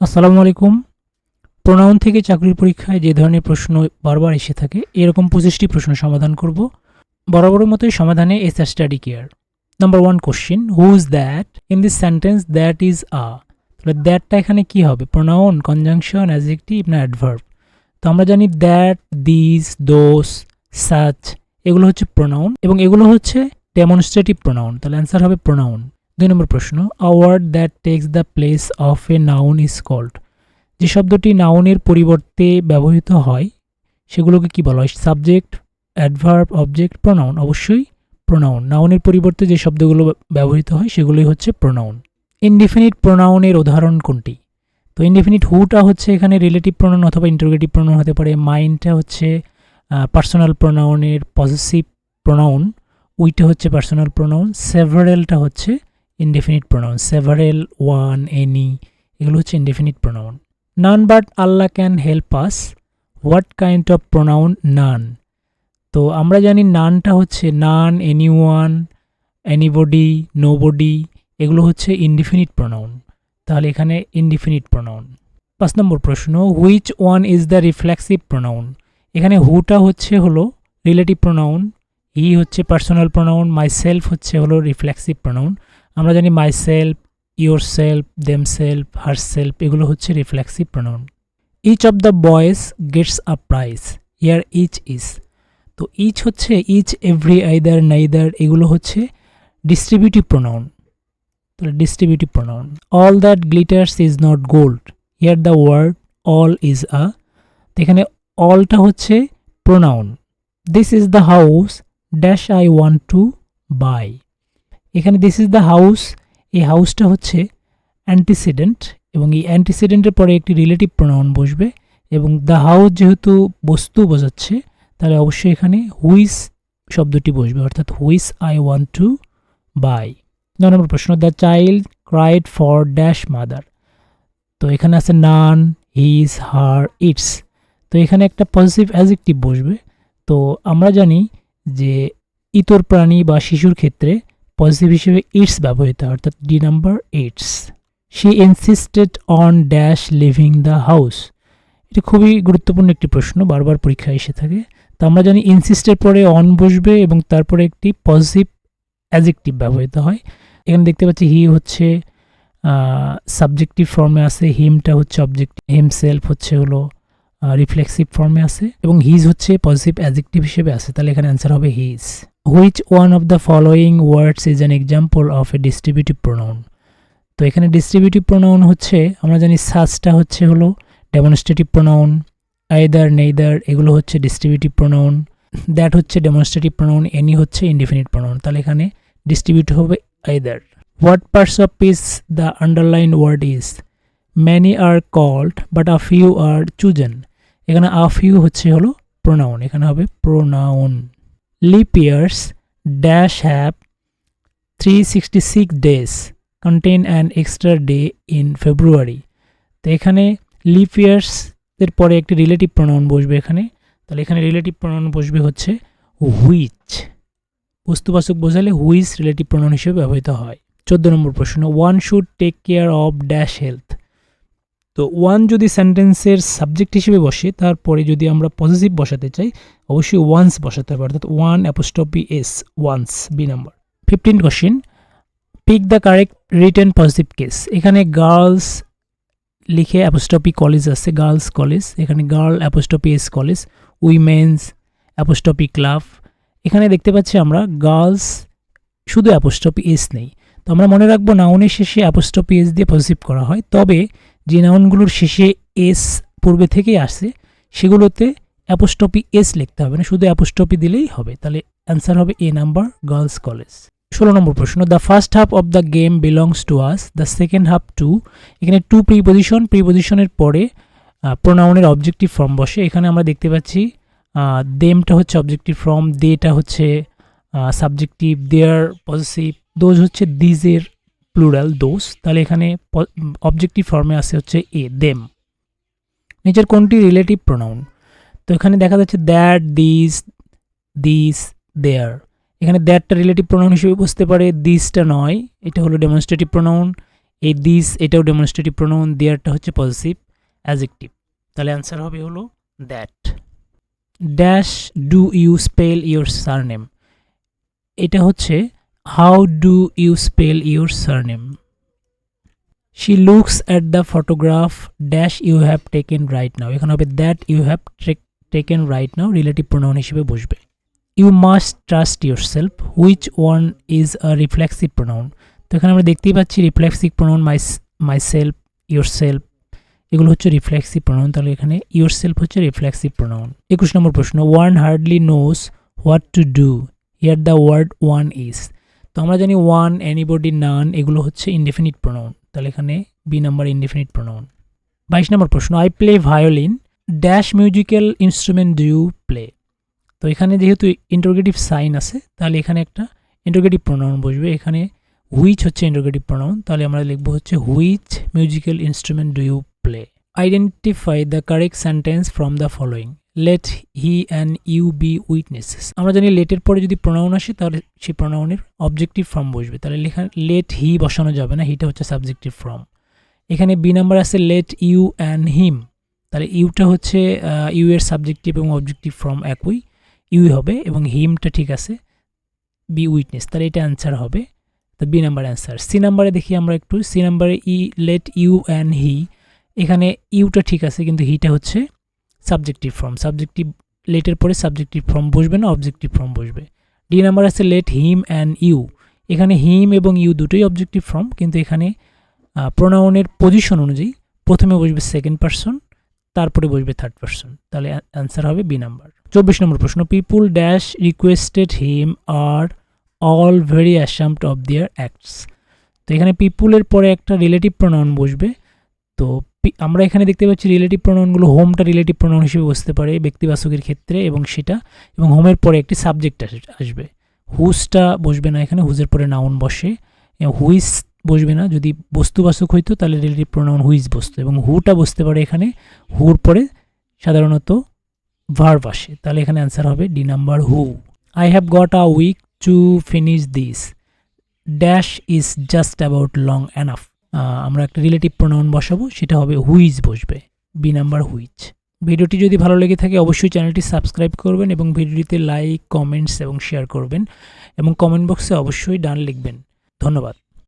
আসসালামু আলাইকুম। প্রোনাউন থেকে চাকরির পরীক্ষায় যে ধরনের প্রশ্ন বারবার এসে থাকে, এরকম পঁচিশটি প্রশ্ন সমাধান করব। বরাবরের মতোই সমাধানে S A study care number one question who is that in this sentence that is a তাহলে দ্যাটটা এখানে কি হবে? প্রোনাউন কনজাংশন অ্যাজেক্টিভ না অ্যাডভার্ব তো আমরা জানি দ্যাট দিস দোস সাচ এগুলো হচ্ছে প্রোনাউন এবং এগুলো হচ্ছে ডেমনস্ট্রেটিভ প্রোনাউন তাহলে অ্যান্সার হবে প্রোনাউন দুই নম্বর প্রশ্ন a word that takes the place of a noun is called যে শব্দটি নাউনের পরিবর্তে ব্যবহৃত হয়, সেগুলোকে কি বলা হয়? সাবজেক্ট অ্যাডভার্ব অবজেক্ট প্রোনাউন অবশ্যই প্রোনাউন নাউনের পরিবর্তে যে শব্দগুলো ব্যবহৃত হয়, সেগুলোই হচ্ছে প্রোনাউন ইনডিফিনিট প্রোনাউনের উদাহরণ কোনটি? তো ইনডিফিনিট হুটা হচ্ছে এখানে রিলেটিভ প্রোনাউন অথবা ইন্টারোগেটিভ প্রোনাউন হতে পারে। মাইন্ডটা হচ্ছে পার্সোনাল প্রোনাউনের পজিটিভ প্রোনাউন উইটা হচ্ছে পার্সোনাল প্রোনাউন সেভারেলটা হচ্ছে indefinite pronoun several one any এগুলো হচ্ছে indefinite pronoun none but Allah can help us what kind of pronoun none তো আমরা জানি নানটা হচ্ছে none any one anybody nobody এগুলো হচ্ছে ইনডিফিনিট প্রোনাউন তাহলে এখানে ইনডিফিনিট প্রোনাউন পাঁচ নম্বর প্রশ্ন which one is the reflexive pronoun এখানে হুটা হচ্ছে হলো রিলেটিভ প্রোনাউন হি হচ্ছে পার্সোনাল প্রোনাউন মাই সেলফ হচ্ছে হলো রিফ্লেক্সিভ প্রোনাউন আমরা জানি myself yourself themself herself এগুলো হচ্ছে reflexive pronoun each of the boys gets a prize here each is তো ইচ হচ্ছে ইচ এভরি আইদার নাইদার এগুলো হচ্ছে ডিস্ট্রিবিউটিভ প্রোনাউন তাহলে distributive pronoun all that glitters is not gold here the word all is a এখানে অলটা হচ্ছে pronoun this is the house dash I want to buy এখানে this is the house এই হাউসটা হচ্ছে অ্যান্টিসিডেন্ট এবং এই অ্যান্টিসিডেন্টের পরে একটি রিলেটিভ প্রোনাউন বসবে এবং দ্য হাউস যেহেতু বস্তু বোঝাচ্ছে, তাহলে অবশ্যই এখানে হুইস শব্দটি বসবে, অর্থাৎ which I want to by নয় নম্বর প্রশ্ন the child cried for dash mother তো এখানে আছে নান হিজ হার ইটস তো এখানে একটা পজিটিভ অ্যাজেক্টিভ বসবে। তো আমরা জানি যে ইতর প্রাণী বা শিশুর ক্ষেত্রে পজিটিভ হিসেবে ইটস ব্যবহৃত হয় অর্থাৎ D number its she insisted on dash leaving the house এটা খুবই গুরুত্বপূর্ণ একটি প্রশ্ন, বারবার পরীক্ষায় এসে থাকে। তো আমরা জানি ইনসিস্টের পরে অন বসবে এবং তারপরে একটি পজিটিভ অ্যাজেক্টিভ ব্যবহৃত হয়। এখানে দেখতে পাচ্ছি হি হচ্ছে সাবজেক্টিভ ফর্মে আছে হিমটা হচ্ছে অবজেক্টিভ হিমসেলফ হচ্ছে হলো রিফ্লেক্সিভ ফর্মে আছে এবং হিজ হচ্ছে পজিটিভ অ্যাজেক্টিভ হিসেবে আছে। তাহলে এখানে অ্যান্সার হবে his which one of the following words is an example of a distributive pronoun তো এখানে ডিস্ট্রিবিউটিভ প্রোনাউন হচ্ছে, আমরা জানি সাজটা হচ্ছে হলো ডেমনস্ট্রেটিভ প্রোনাউন আইদার নেইদার এগুলো হচ্ছে ডিস্ট্রিবিউটিভ প্রোনাউন দ্যাট হচ্ছে ডেমনস্ট্রেটিভ প্রোনাউন এনি হচ্ছে ইনডিফিনিট প্রোনাউন তাহলে এখানে ডিস্ট্রিবিউটিভ হবে either what parts of speech the underline word is many are called but a few are chosen এখানে আ ফিউ হচ্ছে হলো প্রোনাউন এখানে হবে pronoun dash have three sixty six days contain an extra day in February তো এখানে lip ইয়ার্সের পরে একটি relative pronoun বসবে এখানে। তাহলে এখানে রিলেটিভ প্রোনাউন বসবে হচ্ছে হুইচ বস্তুবাচক বোঝালে হুইচ রিলেটিভ প্রোনাউন হিসেবে ব্যবহৃত হয়। চোদ্দ নম্বর প্রশ্ন one should take care of dash health তো ওয়ান যদি সেন্টেন্সের সাবজেক্ট হিসেবে বসে, তারপরে যদি আমরা পজিটিভ বসাতে চাই, অবশ্যই ওয়ান্স বসাতে হবে, অর্থাৎ one apostrophe S one's B number fifteen question pick the correct return positive case এখানে গার্লস লিখে অ্যাপোস্টপি কলেজ আছে গার্লস কলেজ এখানে girl apostrophe S college women's apostrophe club এখানে দেখতে পাচ্ছি আমরা গার্লস শুধু অ্যাপোস্টপি এস নেই। তো আমরা মনে রাখব নাউনের শেষে অ্যাপোস্টপি এস দিয়ে পজিটিভ করা হয়। তবে যে নাউনগুলোর শেষে এস পূর্বে থেকেই আসে সেগুলোতে অ্যাপোস্টপি এস লিখতে হবে। না শুধু অ্যাপোস্টপি দিলেই হবে। তাহলে অ্যান্সার হবে এ নাম্বার গার্লস কলেজ ষোলো নম্বর প্রশ্ন the first half of the game belongs to us the second half to এখানে টু প্রিপোজিশন প্রিপোজিশনের পরে প্রোনাউনের অবজেক্টিভ ফর্ম বসে। এখানে আমরা দেখতে পাচ্ছি দেমটা হচ্ছে অবজেক্টিভ ফর্ম দেটা হচ্ছে সাবজেক্টিভ দেয়ার পজিটিভ দোজ হচ্ছে দিজের প্লুরাল দোষ তাহলে এখানে অবজেক্টিভ ফর্মে আসে হচ্ছে এ দেম নিচের কোনটি রিলেটিভ প্রোনাউন তো এখানে দেখা যাচ্ছে দ্যাট দিস দিস দেয়ার এখানে দ্যাটটা রিলেটিভ প্রোনাউন হিসেবে বুঝতে পারে দিসটা নয়, এটা হলো ডেমনস্ট্রেটিভ প্রোনাউন এই দিস এটাও ডেমনস্ট্রেটিভ প্রোনাউন দেয়ারটা হচ্ছে পজিটিভ অ্যাজেক্টিভ তাহলে অ্যান্সার হবে হলো that dash do you spell your surname এটা হচ্ছে how do you spell your surname she looks at the photograph dash you have taken right now এখানে হবে that you have taken right now relative pronoun হিসেবে বসবে। You must trust yourself which one is a reflexive pronoun তো এখানে আমরা দেখতেই পাচ্ছি reflexive pronoun my myself yourself এগুলো হচ্ছে রিফ্লেক্সিভ প্রোনাউন তাহলে এখানে ইউর সেলফ হচ্ছে রিফ্লেক্সিভ প্রোনাউন একুশ নম্বর প্রশ্ন one hardly knows what to do here the word one is তো আমরা জানি ওয়ান এনিবডি নান এগুলো হচ্ছে ইনডেফিনিট প্রোনাউন তাহলে এখানে বি নাম্বার ইনডেফিনিট প্রোনাউন বাইশ নম্বর প্রশ্ন I play violin dash musical instrument do you play তো এখানে যেহেতু ইন্টারোগেটিভ সাইন আছে, তাহলে এখানে একটা ইন্টারোগেটিভ প্রোনাউন বসবে। এখানে হুইচ হচ্ছে ইন্টারোগেটিভ প্রোনাউন তাহলে আমরা লিখব হচ্ছে which musical instrument do you identify the correct sentence from the following let he and you be witnesses আমরা জানি লেটের পরে যদি প্রোনাউন আসে, তাহলে সেই প্রোনাউনের অবজেক্টিভ ফর্ম বসবে। তাহলে লেখা লেট হি বসানো যাবে না হিটা হচ্ছে সাবজেক্টিভ ফর্ম এখানে বি নাম্বার আছে লেট ইউ অ্যান্ড হিম তাহলে ইউটা হচ্ছে ইউ এর সাবজেক্টিভ এবং অবজেক্টিভ ফর্ম একই। ইউ হবে এবং হিমটা ঠিক আছে বি উইটনেস তাহলে এটা অ্যান্সার হবে তো বি নাম্বার অ্যান্সার সি নাম্বারে দেখি আমরা একটু সি নাম্বারে E let you and he এখানে ইউটা ঠিক আছে, কিন্তু হিটা হচ্ছে সাবজেক্টিভ ফর্ম সাবজেক্টিভ লেটের পরে সাবজেক্টিভ ফর্ম বসবে না অবজেক্টিভ ফর্ম বসবে। ডি নাম্বার আছে লেট হিম অ্যান্ড ইউ এখানে হিম এবং ইউ দুটোই অবজেক্টিভ ফর্ম কিন্তু এখানে প্রোনাউনের পজিশন অনুযায়ী প্রথমে বসবে সেকেন্ড পারসন তারপরে বসবে থার্ড পারসন তাহলে অ্যান্সার হবে বি নাম্বার চব্বিশ নম্বর প্রশ্ন people dash requested him are all very ashamed of their acts তো এখানে পিপুলের পরে একটা রিলেটিভ প্রোনাউন বসবে, তো আমরা এখানে দেখতে পাচ্ছি রিলেটিভ প্রোনাউনগুলো হোমটা রিলেটিভ প্রোনাউন হিসেবে বসতে পারে ব্যক্তিবাচকের ক্ষেত্রে এবং সেটা, এবং হোমের পরে একটি সাবজেক্ট আসবে। হুজটা বসবে না এখানে হুজের পরে নাউন বসে। হুইস বসবে না, যদি বস্তুবাচক হইতো তাহলে রিলেটিভ প্রোনাউন হুইজ বসতো, এবং হুটা বসতে পারে এখানে হুর পরে সাধারণত ভার্ভ আসে। তাহলে এখানে অ্যান্সার হবে D number who I have got a week to finish this dash is just about long enough আমরা একটা রিলেটিভ প্রোনাউন বসাবো, সেটা হবে হুইজ বসবে বি নাম্বার হুইজ ভিডিওটি যদি ভালো লেগে থাকে, অবশ্যই চ্যানেলটি সাবস্ক্রাইব করবেন এবং ভিডিওটিতে লাইক কমেন্টস এবং শেয়ার করবেন এবং কমেন্ট বক্সে অবশ্যই ডান লিখবেন। ধন্যবাদ।